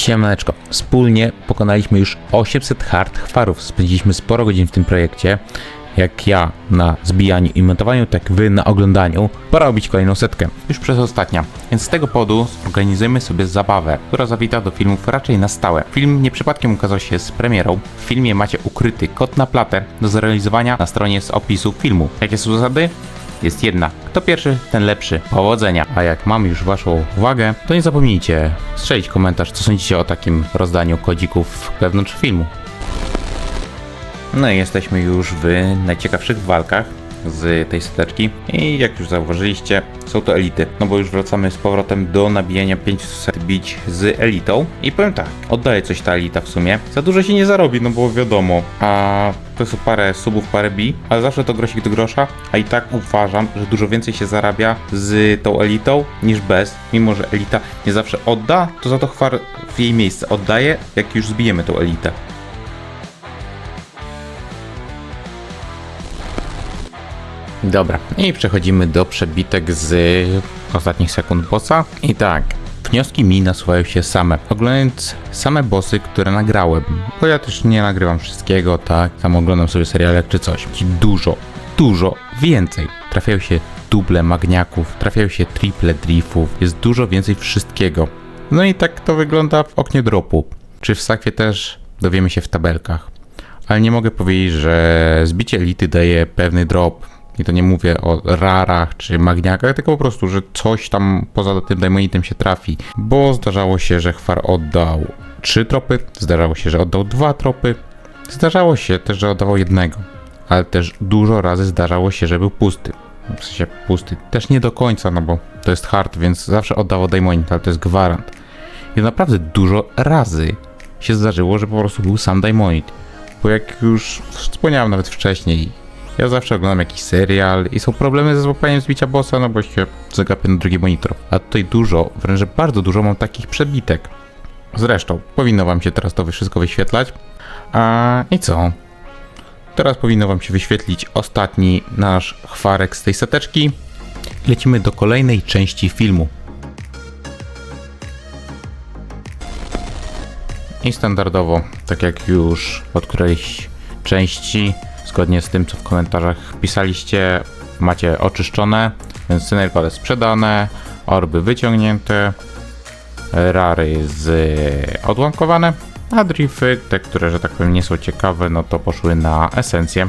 Siemaneczko. Wspólnie pokonaliśmy już 800 hard chwarów. Spędziliśmy sporo godzin w tym projekcie. Jak ja na zbijaniu i montowaniu, tak wy na oglądaniu. Pora robić kolejną setkę. Już przez ostatnia. Więc z tego powodu zorganizujemy sobie zabawę, która zawita do filmów raczej na stałe. Film nie przypadkiem ukazał się z premierą. W filmie macie ukryty kod na platę do zrealizowania na stronie z opisu filmu. Jakie są zasady? Jest jedna. Kto pierwszy, ten lepszy. Powodzenia. A jak mam już waszą uwagę, to nie zapomnijcie strzelić komentarz, co sądzicie o takim rozdaniu kodzików wewnątrz filmu. No i jesteśmy już w najciekawszych walkach z tej seteczki. I jak już zauważyliście, są to elity, no bo już wracamy z powrotem do nabijania 500 bić z elitą. I powiem tak, oddaje coś ta elita w sumie, za dużo się nie zarobi, no bo wiadomo, a to są parę subów, parę bi, ale zawsze to grosik do grosza, a i tak uważam, że dużo więcej się zarabia z tą elitą niż bez, mimo że elita nie zawsze odda, to za to chwar w jej miejsce oddaje, jak już zbijemy tą elitę. Dobra, i przechodzimy do przebitek z ostatnich sekund bossa. I tak, wnioski mi nasuwają się same. Oglądając same bossy, które nagrałem, bo ja też nie nagrywam wszystkiego, tak, sam oglądam sobie serialek czy coś. Dużo, dużo więcej. Trafiają się duble magniaków, trafiają się triple driftów, jest dużo więcej wszystkiego. No i tak to wygląda w oknie dropu. Czy w sakwie też dowiemy się w tabelkach. Ale nie mogę powiedzieć, że zbicie elity daje pewny drop. I to nie mówię o rarach czy magniakach, tylko po prostu, że coś tam poza tym diamonitem się trafi. Bo zdarzało się, że Chwar oddał trzy tropy, zdarzało się, że oddał dwa tropy, zdarzało się też, że oddawał jednego. Ale też dużo razy zdarzało się, że był pusty. W sensie pusty. Też nie do końca, no bo to jest hard, więc zawsze oddawał diamonit, ale to jest gwarant. I naprawdę dużo razy się zdarzyło, że po prostu był sam diamonit. Bo jak już wspomniałem nawet wcześniej, ja zawsze oglądam jakiś serial i są problemy ze złapaniem zbicia bossa, no bo się zagapię na drugi monitor. A tutaj dużo, wręcz bardzo dużo mam takich przebitek. Zresztą, powinno wam się teraz to wszystko wyświetlać. A i co? Teraz powinno wam się wyświetlić ostatni nasz chwarek z tej seteczki. Lecimy do kolejnej części filmu. I standardowo, tak jak już od którejś części, zgodnie z tym, co w komentarzach pisaliście, macie oczyszczone, więc synergole sprzedane, orby wyciągnięte, rary z odłamkowane, a drify, te, które, że tak powiem, nie są ciekawe, no to poszły na esencję.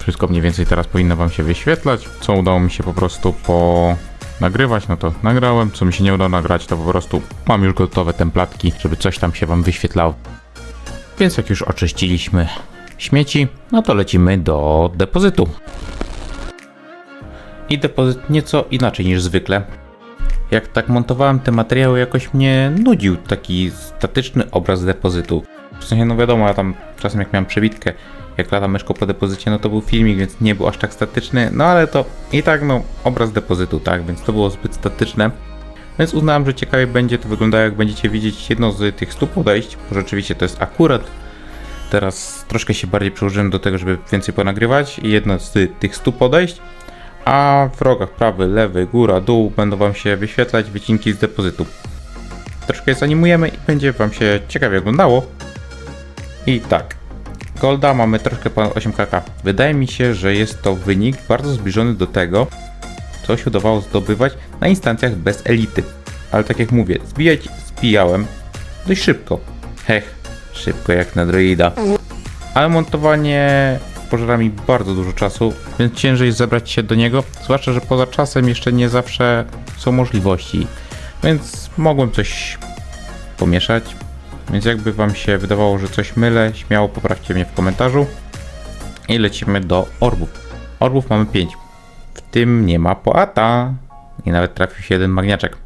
Wszystko mniej więcej teraz powinno wam się wyświetlać. Co udało mi się po prostu po nagrywać, no to nagrałem. Co mi się nie udało nagrać, to po prostu mam już gotowe templatki, żeby coś tam się wam wyświetlało. Więc jak już oczyściliśmy śmieci, no to lecimy do depozytu. I depozyt nieco inaczej niż zwykle. Jak tak montowałem te materiały, jakoś mnie nudził taki statyczny obraz depozytu. W sensie, no wiadomo, ja tam czasem jak miałem przebitkę, jak latam myszką po depozycie, no to był filmik, więc nie był aż tak statyczny, no ale to i tak, no, obraz depozytu, tak, więc to było zbyt statyczne. Więc uznałem, że ciekawie będzie to wyglądało, jak będziecie widzieć jedno z tych stu podejść, bo rzeczywiście to jest akurat. Teraz troszkę się bardziej przyłożyłem do tego, żeby więcej ponagrywać i jedno z tych stu podejść, a w rogach prawy, lewy, góra, dół będą Wam się wyświetlać wycinki z depozytu. Troszkę je zanimujemy i będzie Wam się ciekawie oglądało. I tak, Golda mamy troszkę ponad 8 kk. Wydaje mi się, że jest to wynik bardzo zbliżony do tego, co się udawało zdobywać na instancjach bez elity. Ale tak jak mówię, zbijać zbijałem dość szybko. Hech, szybko jak na droida. Ale montowanie pożera mi bardzo dużo czasu, więc ciężej jest zebrać się do niego, zwłaszcza, że poza czasem jeszcze nie zawsze są możliwości. Więc mogłem coś pomieszać. Więc jakby wam się wydawało, że coś mylę, śmiało poprawcie mnie w komentarzu. I lecimy do orbów. Orbów mamy 5. W tym nie ma poata. I nawet trafił się jeden magniaczek.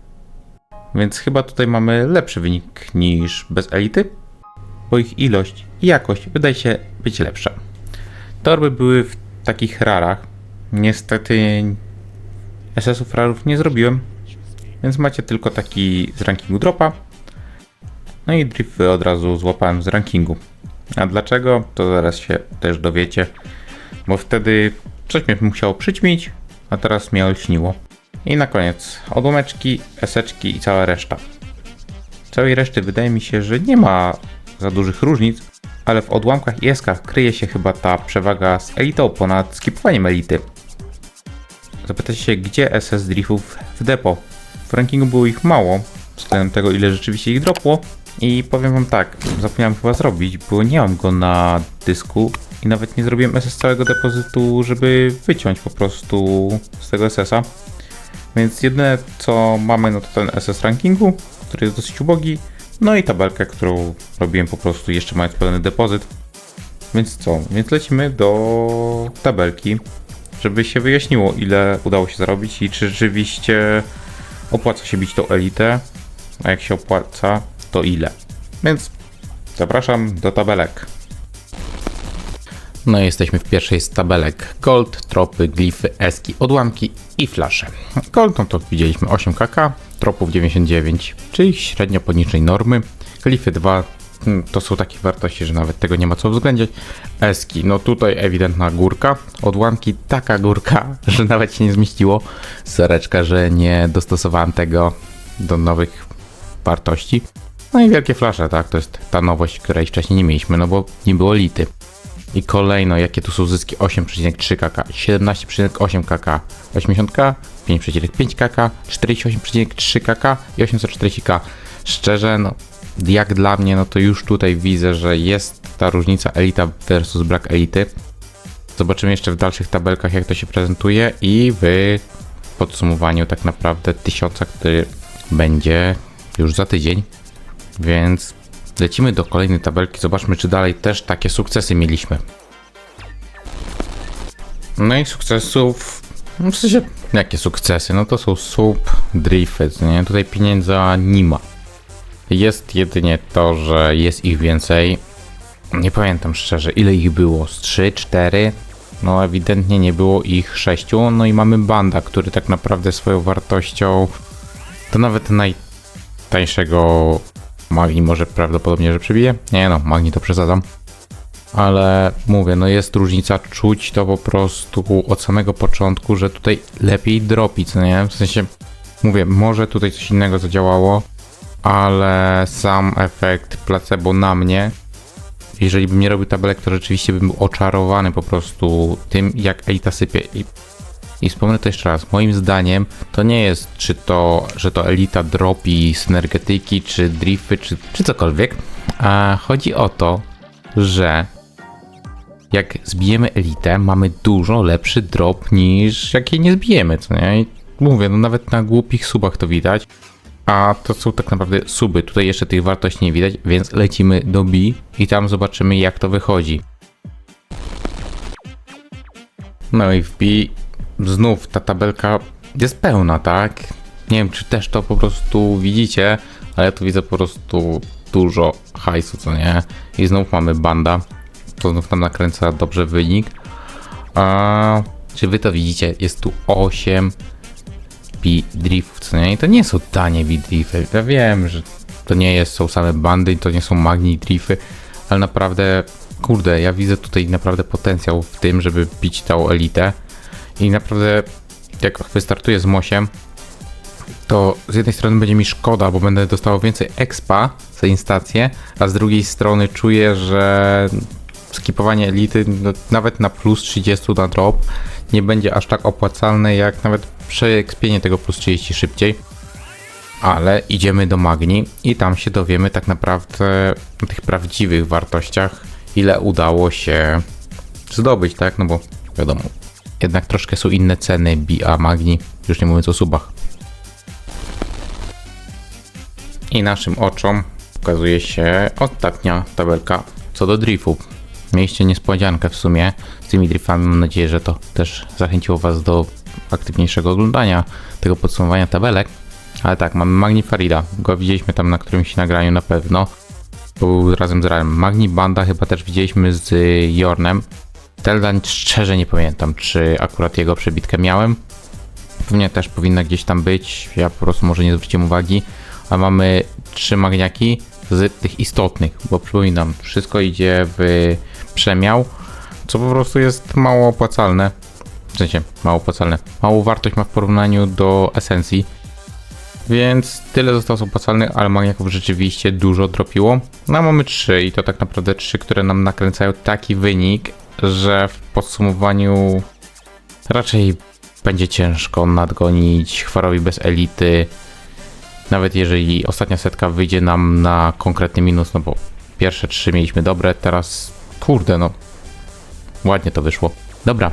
Więc chyba tutaj mamy lepszy wynik niż bez elity, bo ich ilość i jakość wydaje się być lepsza. Torby były w takich rarach. Niestety SS-ów rarów nie zrobiłem, więc macie tylko taki z rankingu dropa. No i drifty od razu złapałem z rankingu. A dlaczego? To zaraz się też dowiecie, bo wtedy coś mnie musiało przyćmić, a teraz mnie olśniło. I na koniec odłameczki, eseczki i cała reszta. Całej reszty wydaje mi się, że nie ma za dużych różnic, ale w odłamkach i eskach kryje się chyba ta przewaga z elitą ponad skipowaniem elity. Zapytacie się, gdzie SS Driftów w depo? W rankingu było ich mało, względem tego ile rzeczywiście ich dropło i powiem wam tak, zapomniałem chyba zrobić, bo nie mam go na dysku i nawet nie zrobiłem SS całego depozytu, żeby wyciąć po prostu z tego SS-a. Więc jedyne co mamy no to ten SS rankingu, który jest dosyć ubogi, no i tabelkę, którą robiłem po prostu jeszcze mając pełny depozyt. Więc co? Więc lecimy do tabelki, żeby się wyjaśniło ile udało się zarobić i czy rzeczywiście opłaca się bić tą elitę, a jak się opłaca, to ile. Więc zapraszam do tabelek. No i jesteśmy w pierwszej z tabelek. Gold, tropy, glify, eski, odłamki i flasze. Gold no to widzieliśmy 8kk, tropów 99, czyli średnio poniżej normy. Glify 2 mm, to są takie wartości, że nawet tego nie ma co uwzględniać. Eski, no tutaj ewidentna górka. Odłamki taka górka, że nawet się nie zmieściło. Sereczka, że nie dostosowałem tego do nowych wartości. No i wielkie flasze, tak? To jest ta nowość, której wcześniej nie mieliśmy, no bo nie było lity. I kolejno, jakie tu są zyski 8,3 kk, 17,8 kk, 80k, 5,5 kk, 48,3 kk i 840 k. Szczerze, no jak dla mnie, no to już tutaj widzę, że jest ta różnica elita versus brak elity. Zobaczymy jeszcze w dalszych tabelkach, jak to się prezentuje i w podsumowaniu tak naprawdę tysiąca, który będzie już za tydzień. Więc lecimy do kolejnej tabelki. Zobaczmy, czy dalej też takie sukcesy mieliśmy. No i sukcesów. no W sensie, jakie sukcesy? No to są sub, drifty, nie? Tutaj pieniędza nie ma. Jest jedynie to, że jest ich więcej. Nie pamiętam szczerze, ile ich było. Z 3, 4? No ewidentnie nie było ich 6. No i mamy banda, który tak naprawdę swoją wartością to nawet najtańszego Magni może prawdopodobnie, że przybije. Nie no, Magni to przesadzam. Ale mówię, no jest różnica, czuć to po prostu od samego początku, że tutaj lepiej dropić, co nie? W sensie, mówię, może tutaj coś innego zadziałało, ale sam efekt placebo na mnie, jeżeli bym nie robił tabelek, to rzeczywiście bym był oczarowany po prostu tym, jak Elita sypie. I i wspomnę to jeszcze raz, moim zdaniem to nie jest czy to, że to elita dropi synergetyki, czy drifty, czy, czy cokolwiek, a chodzi o to, że jak zbijemy elitę, mamy dużo lepszy drop niż jak jej nie zbijemy, co nie? I mówię, no nawet na głupich subach to widać, a to są tak naprawdę suby, tutaj jeszcze tych wartości nie widać, więc lecimy do B i tam zobaczymy jak to wychodzi. No i w B znów ta tabelka jest pełna, tak? Nie wiem, czy też to po prostu widzicie, ale ja tu widzę po prostu dużo hajsu, co nie? I znów mamy banda, to znów tam nakręca dobrze wynik. A, czy wy to widzicie? Jest tu 8 B-driftów, co nie? I to nie są tanie B-drifty. Ja wiem, że to nie jest, są same bandy, to nie są magni drifty, ale naprawdę, kurde, ja widzę tutaj naprawdę potencjał w tym, żeby bić tą elitę. I naprawdę, jak wystartuję z Mosiem, to z jednej strony będzie mi szkoda, bo będę dostawał więcej expa za instancję, a z drugiej strony czuję, że skipowanie elity no, nawet na plus 30 na drop nie będzie aż tak opłacalne jak nawet przeekspienie tego plus 30 szybciej. Ale idziemy do Magni i tam się dowiemy tak naprawdę o tych prawdziwych wartościach, ile udało się zdobyć, tak? No bo wiadomo, jednak troszkę są inne ceny Bi a Magni, już nie mówiąc o subach. I naszym oczom pokazuje się ostatnia tabelka co do driftów. Mieliście niespodziankę w sumie z tymi driftami. Mam nadzieję, że to też zachęciło Was do aktywniejszego oglądania tego podsumowania tabelek. Ale tak, mamy Magni Farida. Go widzieliśmy tam na którymś nagraniu na pewno. Był razem z Ralem. Magni Banda chyba też widzieliśmy z Jornem. Teldań szczerze nie pamiętam, czy akurat jego przebitkę miałem. Pewnie też powinna gdzieś tam być. Ja po prostu może nie zwróciłem uwagi. A mamy trzy magniaki z tych istotnych, bo przypominam, wszystko idzie w przemiał, co po prostu jest mało opłacalne. W sensie, mało opłacalne. Małą wartość ma w porównaniu do esencji. Więc tyle zostało opłacalnych, ale maniaków rzeczywiście dużo dropiło. No mamy trzy i to tak naprawdę trzy, które nam nakręcają taki wynik, że w podsumowaniu raczej będzie ciężko nadgonić Chwarowi bez elity. Nawet jeżeli ostatnia setka wyjdzie nam na konkretny minus, no bo pierwsze trzy mieliśmy dobre, teraz kurde no ładnie to wyszło. Dobra,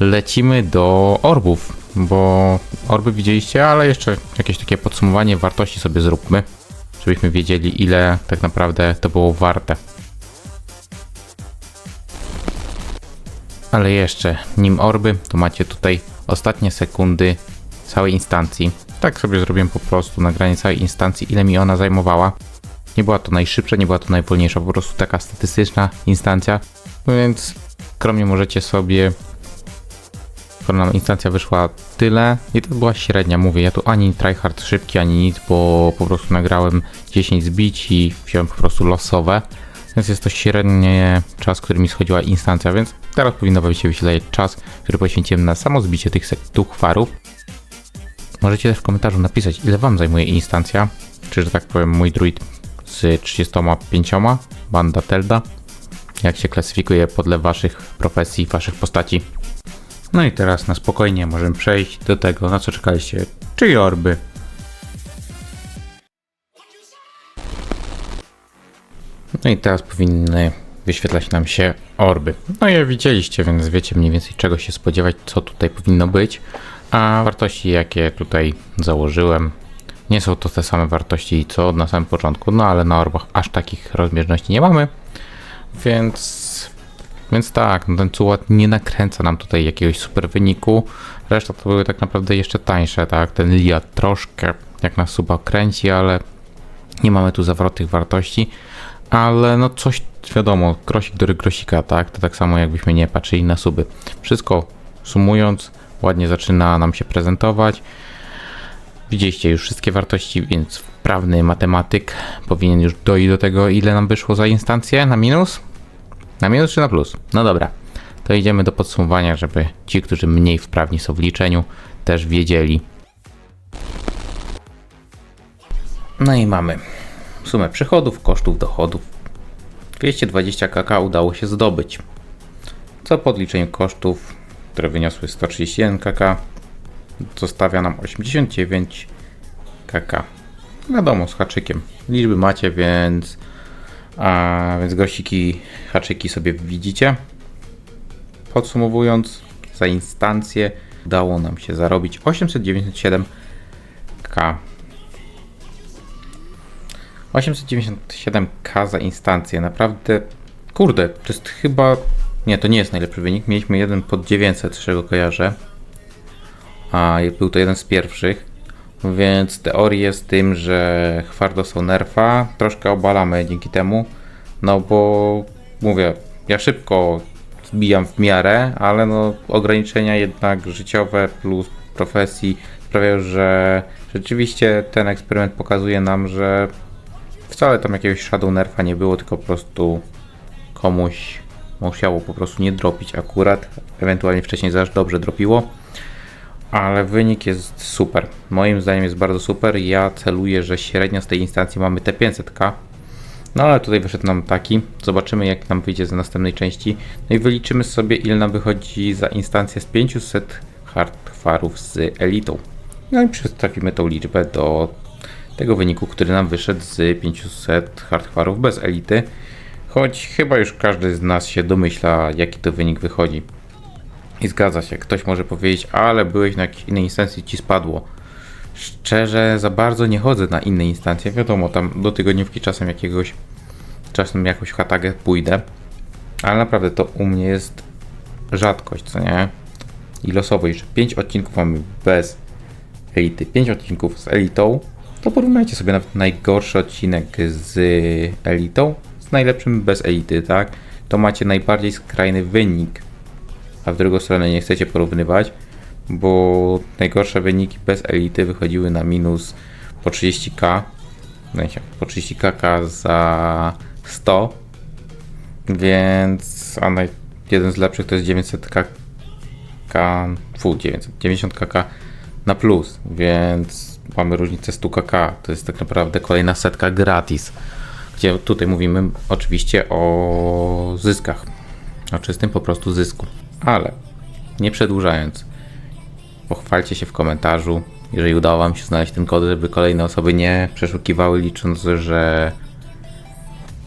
lecimy do orbów, bo orby widzieliście, ale jeszcze jakieś takie podsumowanie wartości sobie zróbmy, żebyśmy wiedzieli ile tak naprawdę to było warte. Ale jeszcze, nim orby, to macie tutaj ostatnie sekundy całej instancji. Tak sobie zrobiłem po prostu nagranie całej instancji, ile mi ona zajmowała. Nie była to najszybsza, nie była to najwolniejsza, po prostu taka statystyczna instancja, no więc skromnie możecie sobie skoro nam instancja wyszła tyle i to była średnia, mówię, ja tu ani tryhard szybki, ani nic, bo po prostu nagrałem 10 zbić i wziąłem po prostu losowe, więc jest to średnie czas, który mi schodziła instancja, więc teraz powinno wam się wyświetlać czas, który poświęciłem na samo zbicie tych sektuchwarów. Możecie też w komentarzu napisać, ile wam zajmuje instancja, czy że tak powiem mój druid z 35, banda Telda, jak się klasyfikuje podle waszych profesji, waszych postaci. No i teraz na spokojnie możemy przejść do tego, na co czekaliście, czyli orby. No i teraz powinny wyświetlać nam się orby. No i widzieliście, więc wiecie mniej więcej czego się spodziewać, co tutaj powinno być. A wartości, jakie tutaj założyłem, nie są to te same wartości co na samym początku, no ale na orbach aż takich rozbieżności nie mamy. Więc więc tak, no ten cułat nie nakręca nam tutaj jakiegoś super wyniku. Reszta to były tak naprawdę jeszcze tańsze, tak? Ten Lia troszkę jak nas suba kręci, ale nie mamy tu zawrotnych wartości. Ale no coś wiadomo, grosik do grosika, tak? To tak samo jakbyśmy nie patrzyli na suby. Wszystko sumując, ładnie zaczyna nam się prezentować. Widzieliście już wszystkie wartości, więc wprawny matematyk powinien już dojść do tego, ile nam wyszło za instancję na minus. Na minus czy na plus? No dobra. To idziemy do podsumowania, żeby ci, którzy mniej wprawni są w liczeniu, też wiedzieli. No i mamy sumę przychodów, kosztów, dochodów. 220 kk udało się zdobyć. Co po odliczeniu kosztów, które wyniosły 131 kk, zostawia nam 89 kk. Wiadomo, z haczykiem. Liczby macie, więc a więc gościki, haczyki sobie widzicie. Podsumowując, za instancję udało nam się zarobić 897k. 897k za instancję, naprawdę, kurde, to jest chyba, nie, to nie jest najlepszy wynik, mieliśmy jeden pod 900, z czego kojarzę, a był to jeden z pierwszych, więc teorii jest tym, że Chwar są nerfa, troszkę obalamy dzięki temu, no bo mówię, ja szybko zbijam w miarę, ale no ograniczenia jednak życiowe plus profesji sprawiają, że rzeczywiście ten eksperyment pokazuje nam, że wcale tam jakiegoś shadow nerfa nie było, tylko po prostu komuś musiało po prostu nie dropić akurat, ewentualnie wcześniej zaś dobrze dropiło ale wynik jest super. Moim zdaniem jest bardzo super. Ja celuję, że średnio z tej instancji mamy te 500k. No ale tutaj wyszedł nam taki. Zobaczymy jak nam wyjdzie z następnej części. No i wyliczymy sobie ile nam wychodzi za instancję z 500 hardwarów z elitą. No i przedstawimy tą liczbę do tego wyniku, który nam wyszedł z 500 hardwarów bez elity. Choć chyba już każdy z nas się domyśla jaki to wynik wychodzi. I zgadza się, ktoś może powiedzieć, ale byłeś na jakiejś innej instancji, ci spadło. Szczerze, za bardzo nie chodzę na inne instancje. Wiadomo, tam do tygodniówki czasem jakiegoś, czasem jakąś hatagę pójdę. Ale naprawdę to u mnie jest rzadkość, co nie? I losowo jeszcze 5 odcinków mamy bez elity, 5 odcinków z elitą. To porównajcie sobie nawet najgorszy odcinek z elitą z najlepszym bez elity, tak? To macie najbardziej skrajny wynik a w drugą stronę nie chcecie porównywać, bo najgorsze wyniki bez elity wychodziły na minus po 30k, po 30 kk za 100, więc a naj, jeden z lepszych to jest 900 kk, fu, 990 kk na plus, więc mamy różnicę 100 kk. To jest tak naprawdę kolejna setka gratis. Gdzie tutaj mówimy oczywiście o zyskach. O czystym po prostu zysku. Ale nie przedłużając, pochwalcie się w komentarzu, jeżeli udało Wam się znaleźć ten kod, żeby kolejne osoby nie przeszukiwały, licząc, że,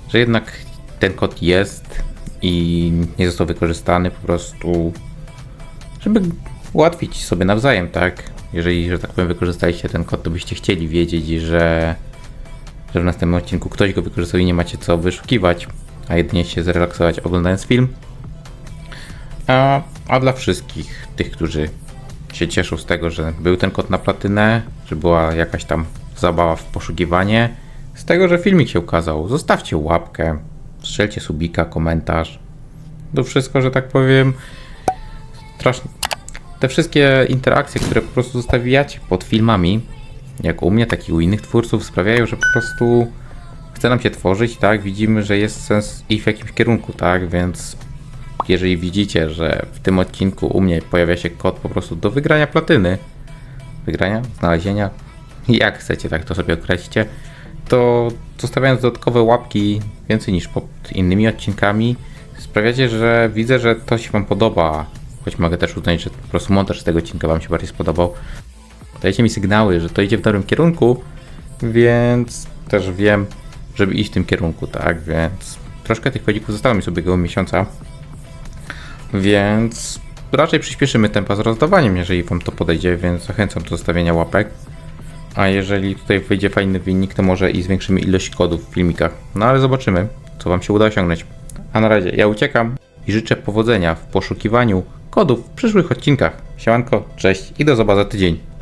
że jednak ten kod jest i nie został wykorzystany po prostu, żeby ułatwić sobie nawzajem, tak? Jeżeli, że tak powiem, wykorzystaliście ten kod, to byście chcieli wiedzieć, że, że w następnym odcinku ktoś go wykorzystał i nie macie co wyszukiwać, a jedynie się zrelaksować oglądając film. A, a dla wszystkich tych, którzy się cieszą z tego, że był ten kod na platynę, że była jakaś tam zabawa w poszukiwanie, z tego, że filmik się ukazał, zostawcie łapkę, strzelcie subika, komentarz. To wszystko, że tak powiem. Te wszystkie interakcje, które po prostu zostawiacie pod filmami, jak u mnie, tak i u innych twórców, sprawiają, że po prostu chce nam się tworzyć, tak? Widzimy, że jest sens i w jakimś kierunku, tak? Więc jeżeli widzicie, że w tym odcinku u mnie pojawia się kod po prostu do wygrania platyny, wygrania, znalezienia, jak chcecie, tak to sobie określcie, to zostawiając dodatkowe łapki więcej niż pod innymi odcinkami, sprawiacie, że widzę, że to się Wam podoba. Choć mogę też uznać, że po prostu montaż tego odcinka Wam się bardziej spodobał. Dajecie mi sygnały, że to idzie w dobrym kierunku, więc też wiem, żeby iść w tym kierunku, tak? Więc troszkę tych kodzików zostało mi z ubiegłego miesiąca, więc raczej przyspieszymy tempa z rozdawaniem, jeżeli Wam to podejdzie, więc zachęcam do zostawienia łapek. A jeżeli tutaj wyjdzie fajny wynik, to może i zwiększymy ilość kodów w filmikach. No ale zobaczymy, co Wam się uda osiągnąć. A na razie ja uciekam i życzę powodzenia w poszukiwaniu kodów w przyszłych odcinkach. Siemanko, cześć i do zobaczenia za tydzień.